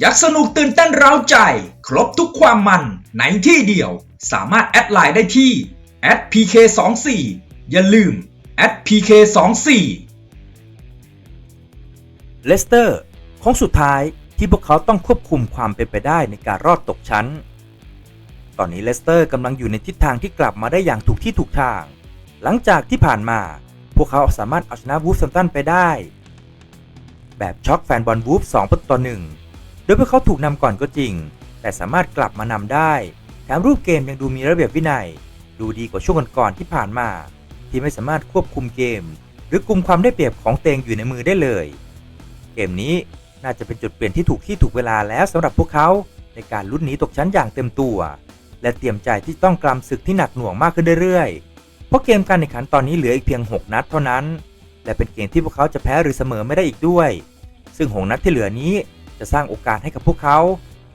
อยากสนุกตื่นเต้นเร้าใจ ครบทุกความมันในที่เดียว สามารถแอดไลน์ได้ที่ @pk24 อย่าลืม @pk24 เลสเตอร์โค้งสุดท้ายที่พวกเขาต้องควบคุมความเป็นไปได้ในการรอดตกชั้น ตอนนี้เลสเตอร์กำลังอยู่ในทิศทางที่กลับมาได้อย่างถูกที่ถูกทาง หลังจากที่ผ่านมา พวกเขาสามารถเอาชนะวูฟแซมตันไปได้ แบบช็อกแฟนบอลวูฟ2ประตูต่อหนึ่ง โดยพวกเขาถูกนำก่อนก็จริง แต่สามารถกลับมานำได้ แถมรูปเกมยังดูมีระเบียบวินัย ดูดีกว่าช่วงก่อนๆที่ผ่านมา ที่ไม่สามารถควบคุมเกม หรือกุมความได้เปรียบของเตงอยู่ในมือได้เลย เกมนี้น่าจะเป็นจุดเปลี่ยนที่ถูกที่ถูกเวลาแล้วสำหรับพวกเขาในการลุ้นหนีตกชั้นอย่างเต็มตัว และเตรียมใจที่ต้องกลำศึกที่หนักหน่วงมากขึ้นเรื่อยๆ เพราะเกมการแข่งขันตอนนี้เหลืออีกเพียง 6 นัดเท่านั้น และเป็นเกมที่พวกเขาจะแพ้หรือเสมอไม่ได้อีกด้วย ซึ่งหกนัดที่เหลือนี้ จะสร้างโอกาสให้กับพวกเขา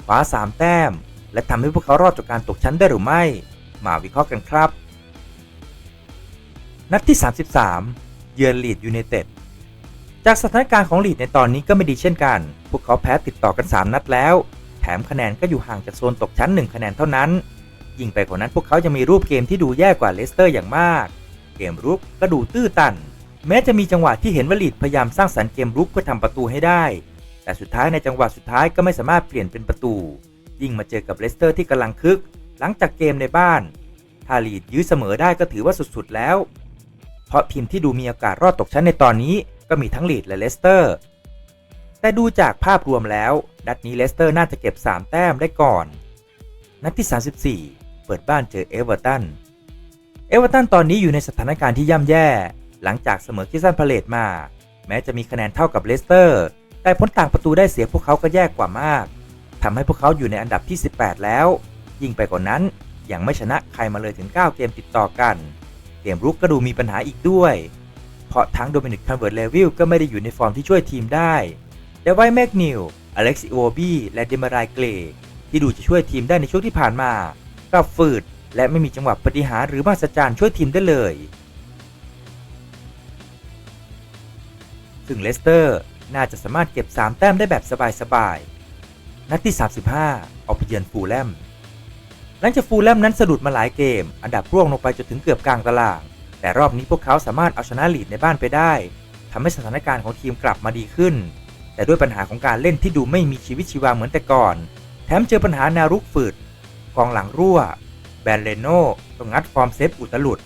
คว้า3แต้ม และทำให้พวกเขารอดจากการตกชั้นได้หรือไม่ มาวิเคราะห์กันครับ นัดที่ 33 เยือนลีดยูไนเต็ดจากสถานการณ์ของลีดในตอนนี้ก็ไม่ดีเช่นกัน พวกเขาแพ้ติดต่อกัน 3 นัดแล้ว แถมคะแนนก็อยู่ห่างจากโซนตกชั้น 1 คะแนนเท่านั้น ยิ่งไปกว่านั้นพวกเขาจะมีรูปเกมที่ดูแย่กว่าเลสเตอร์อย่างมาก เกมรุกก็ดูตื้อตัน แม้จะมีจังหวะที่เห็นว่าลีดพยายามสร้างสรรค์เกมรุกเพื่อทำประตูให้ได้ แต่สุดท้ายในจังหวะสุดท้ายก็ไม่สามารถเปลี่ยนเป็นประตู ยิ่งมาเจอกับเลสเตอร์ที่กำลังคึก หลังจากเกมในบ้าน ถ้าลีดยื้อเสมอได้ก็ถือว่าสุดๆแล้ว เพราะทีมที่ดูมีโอกาสรอดตกชั้นในตอนนี้ก็มีทั้งลีดและเลสเตอร์ แต่ดูจากภาพรวมแล้วนัดนี้เลสเตอร์น่าจะเก็บ 3 แต้มได้ก่อน นัดที่ 34 เปิดบ้านเจอเอเวอร์ตัน เอเวอร์ตันตอนนี้อยู่ในสถานการณ์ที่ย่ำแย่ หลังจากเสมอคิสซันพาเลตมา แม้จะมีคะแนนเท่ากับเลสเตอร์ แต่ผลต่างประตูได้เสียพวกเขาก็แย่กว่ามากทำให้พวกเขาอยู่ในอันดับที่ 18 แล้ว ยิ่งไปกว่านั้นยังไม่ชนะใครมาเลยถึง 9 เกมติดต่อกัน เกมรุกก็ดูมีปัญหาอีกด้วย เพราะทั้งโดมินิกคันเวิร์ตเลวิลก็ไม่ได้อยู่ในฟอร์มที่ช่วยทีมได้แต่ไวแมกนิลอเล็กซิโอบีและเดมารายเกรที่ดูจะช่วยทีมได้ในช่วงที่ผ่านมากับฝืดและไม่มีจังหวะปฏิหารหรือมาสจารย์ช่วยทีมได้เลย ซึ่งเลสเตอร์ น่าจะสามารถเก็บ 3 แต้มได้แบบสบายๆ นัดที่ 35 ออกไปเยือนฟูลแลม หลังจากฟูลแลมนั้นสะดุดมาหลายเกม อันดับร่วงลงไปจนถึงเกือบกลางตาราง แต่รอบนี้พวกเขาสามารถเอาชนะลีดในบ้านไปได้ทำให้สถานการณ์ของทีมกลับมาดีขึ้น แต่ด้วยปัญหาของการเล่นที่ดูไม่มีชีวิตชีวาเหมือนแต่ก่อน แถมเจอปัญหาแนวรุกฝืด กองหลังรั่ว แบนเลโน่ต้องงัดฟอร์มเซฟอุตลุด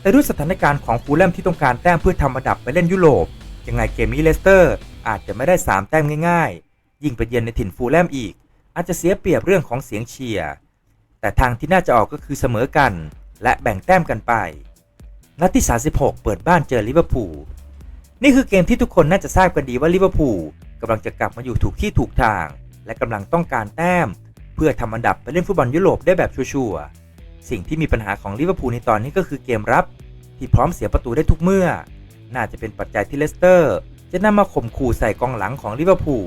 แต่ด้วยสถานการณ์ของฟูลแลมที่ต้องการแต้มเพื่อทำอันดับไปเล่นยุโรป ยังไงเกมนี้เลสเตอร์อาจจะไม่ได้ 3 แต้มง่ายๆ ยิ่งไปเยือนในถิ่นฟูลแลมอีก อาจจะเสียเปรียบเรื่องของเสียงเชียร์แต่ทางที่น่าจะออกก็คือเสมอกัน และแบ่งแต้มกันไปนัดที่ 36 เปิดบ้านเจอลิเวอร์พูลนี่คือเกมที่ทุกคนน่าจะทราบกันดีว่าลิเวอร์พูลกำลังจะกลับมาอยู่ถูกที่ถูกทาง และกำลังต้องการแต้ม เพื่อทำอันดับไปเล่นฟุตบอลยุโรปได้แบบชัวร์ๆสิ่งที่มีปัญหาของลิเวอร์พูลในตอนนี้ก็คือเกมรับ ที่พร้อมเสียประตูได้ทุกเมื่อ น่าจะเป็นปัจจัยที่เลสเตอร์ จะนำมาข่มขู่ใส่กองหลังของลิเวอร์พูล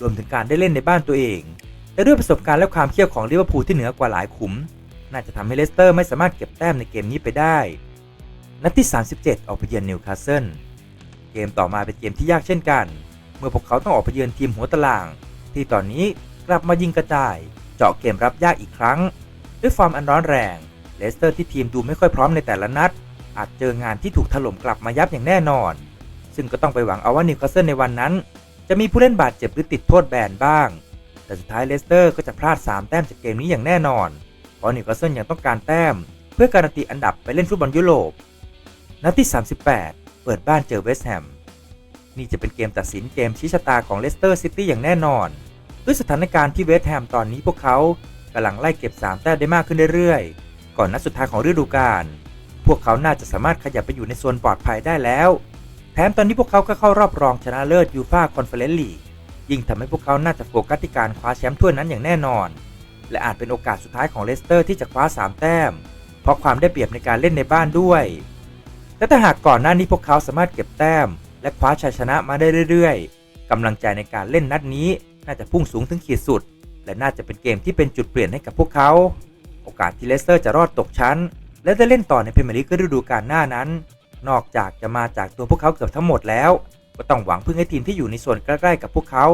รวมถึงการได้เล่นในบ้านตัวเอง แต่ด้วยประสบการณ์และความเขี้ยวของลิเวอร์พูลที่เหนือกว่าหลายขุม น่าจะทำให้เลสเตอร์ไม่สามารถเก็บแต้มในเกมนี้ไปได้ นัดที่ 37 ออกไปเยือนนิวคาสเซิล เกมต่อมาเป็นเกมที่ยากเช่นกัน เมื่อพวกเขาต้องออกไปเยือนทีมหัวตาราง ที่ตอนนี้กลับมายิงกระจาย เจาะเกมรับยากอีกครั้ง ด้วยฟอร์มอันร้อนแรง เลสเตอร์ที่ทีมดูไม่ค่อยพร้อมในแต่ละนัด อาจเจองานที่ถูกถล่มกลับมายับอย่างแน่นอน ซึ่งก็ต้องไปหวังเอาว่านิวคาสเซิลในวันนั้น จะมีผู้เล่นบาดเจ็บหรือติดโทษแบนบ้าง แต่สุดท้ายเลสเตอร์ก็จะพลาด 3 แต้มจากเกมนี้อย่างแน่นอน เพราะนิวคาสเซิลยังต้องการแต้ม เพื่อการันตีอันดับไปเล่นฟุตบอลยุโรป นัดที่ 38 เปิดบ้านเจอเวสต์แฮม นี่จะเป็นเกมตัดสินเกมชี้ชะตาของเลสเตอร์ซิตี้อย่างแน่นอน ด้วยสถานการณ์ที่เวสต์แฮมตอนนี้พวกเขากำลังไล่เก็บ 3 แต้มได้มากขึ้นเรื่อยๆ ก่อนนัดสุดท้ายของฤดูกาล วกเขาน่าจะสามารถขยับไปอยู่ในโซนปลอดภัยได้แล้ว แถมตอนนี้พวกเขาก็เข้ารอบรองชนะเลิศยูฟาคอนเฟอเรนซ์ลีกยิ่งทำให้พวกเขาน่าจะโฟกัสที่การคว้าแชมป์ถ้วยนั้นอย่างแน่นอน และอาจเป็นโอกาสสุดท้ายของเลสเตอร์ที่จะคว้า 3 แต้ม เพราะความได้เปรียบในการเล่นในบ้านด้วยและถ้าหากก่อนหน้านี้พวกเขาสามารถเก็บแต้ม และคว้าชัยชนะมาได้เรื่อยๆกำลังใจในการเล่นนัดนี้น่าจะพุ่งสูงถึงขีดสุด และน่าจะเป็นเกมที่เป็นจุดเปลี่ยนให้กับพวกเขา โอกาสที่เลสเตอร์จะรอดตกชั้น และจะเล่นต่อในพรีเมียร์ลีกฤดูกาลหน้านั้น นอกจากจะมาจากตัวพวกเขาเกือบทั้งหมดแล้ว ก็ต้องหวังพึ่งให้ทีมที่อยู่ในส่วนใกล้ๆกับพวกเขา